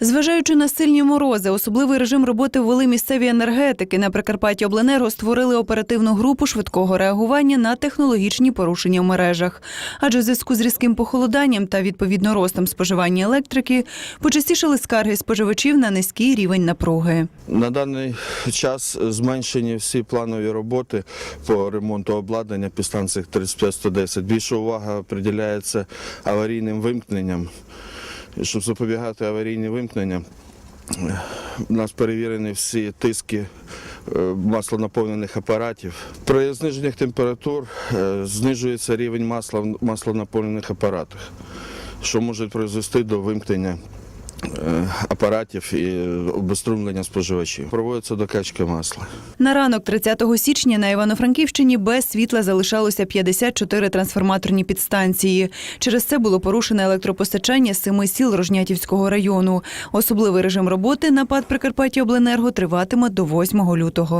Зважаючи на сильні морози, особливий режим роботи ввели місцеві енергетики. На Прикарпатті Обленерго створили оперативну групу швидкого реагування на технологічні порушення в мережах. Адже в зв'язку з різким похолоданням та відповідно ростом споживання електрики почастішали скарги споживачів на низький рівень напруги. На даний час зменшені всі планові роботи по ремонту обладнання під станціях 35-110. Більша увага приділяється аварійним вимкненням. Щоб запобігати аварійним вимкненням, е, у нас перевірені всі тиски е, маслонаповнених апаратів. При зниженнях температур е, знижується рівень масла в маслонаповнених апаратах, що може призвести до вимкнення апаратів і обеструмлення споживачів. Проводиться докачка масла. На ранок 30 січня на Івано-Франківщині без світла залишалося 54 трансформаторні підстанції. Через це було порушене електропостачання семи сіл Рожнятівського району. Особливий режим роботи на ПАД Прикарпаття Обленерго триватиме до 8 лютого.